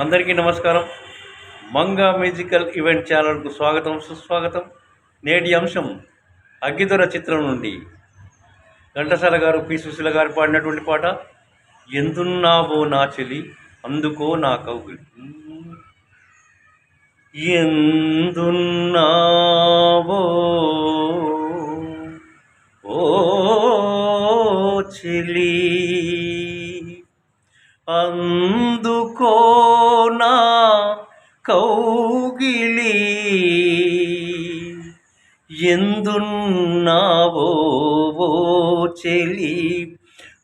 అందరికీ నమస్కారం. Manga musical event ఛానల్కు స్వాగతం సుస్వాగతం. నేటి అంశం అగ్గిదొర చిత్రం నుండి. ఘంటసాల గారు పి. సుశీల గారు పాడినటువంటి పాట ఎందున్నావో నా చెలి అందుకో నా కౌగిలి ఎందున్నావో ఓ చెలి కౌగిలి ఎందున్నావో చెలి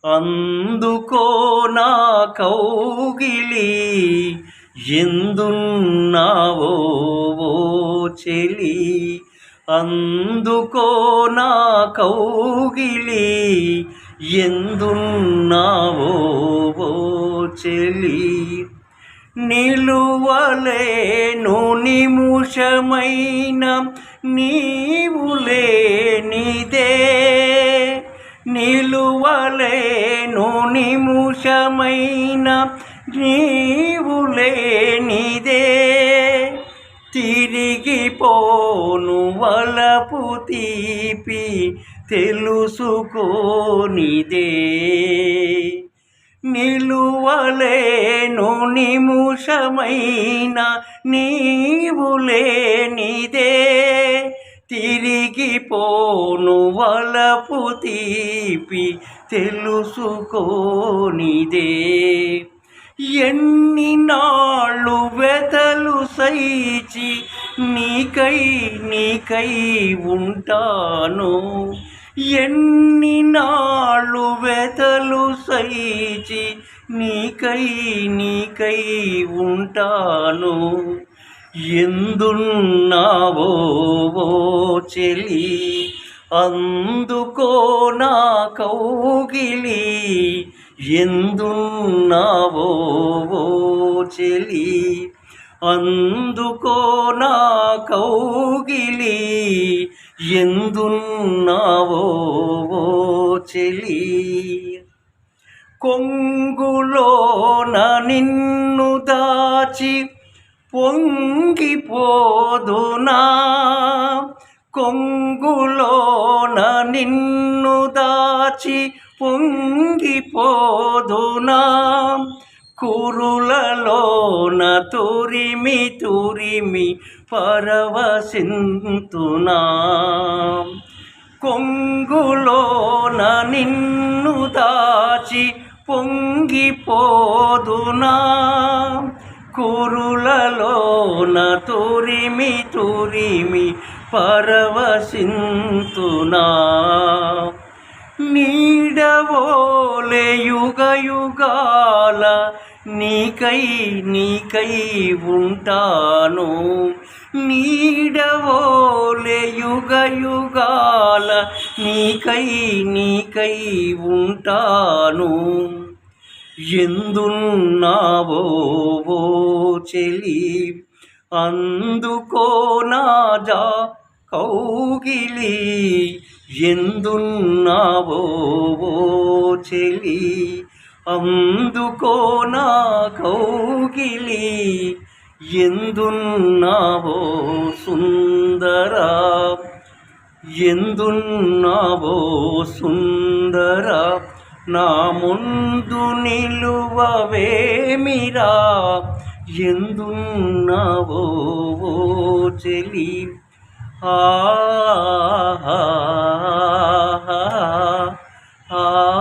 అందుకో నా కౌగిలి ఎందున్నావో చెలి అందుకో నా కౌగిలి ఎందున్నావో ఓ చెలి నిలువలేను నిముషమైన నీవు లేనిదే. నిలువలేను నిముషమైన నీవు లేనిదే. తిరిగిపోను వలపు తీపి తెలుసుకోనిదే. నిలువలేను నిముషమైన నీవు లేనిదే. తిరిగిపోను వలపు తీపి తెలుసుకోనిదే. ఎన్ని నాళ్ళు వెతలు సైచి నీకై నీకై ఉంటాను. ఎన్ని నాళ్ళు వెతలు సైచి నీకై నీకై ఉంటాను. ఎందున్నావో చెలి అందుకో నా కౌగిలి. ఎందున్నావో చెలి అందుకో నా కౌగిలి. ఎందున్నావో చెలి కొంగులోన నిన్ను దాచి పొంగిపోదునా కొంగులోన నిన్ను దాచి పొంగిపోదునా కురులలోన తురిమి తురిమి పరవశింతునా. కొంగులోన నిన్ను దాచి పొంగిపోదునా. కురులలోన తురిమి తురిమి పరవశింతునా. నీడవోలే యుగ యుగాల నీకై నీకై ఉంటాను. నీడవోలే యుగ యుగాల నీకై నీకై ఉంటాను. ఎందున్నావో చెలి అందుకో నా జా కౌగిలి. ఎందున్నావో చెలి అందుకో నా కౌగిలి ఎందున్నావో సుందరా? ఎందున్నావో సుందర? నా ముందు నిలువవేమిరా? ఎందున్నావో చెలి? ఆ ఆ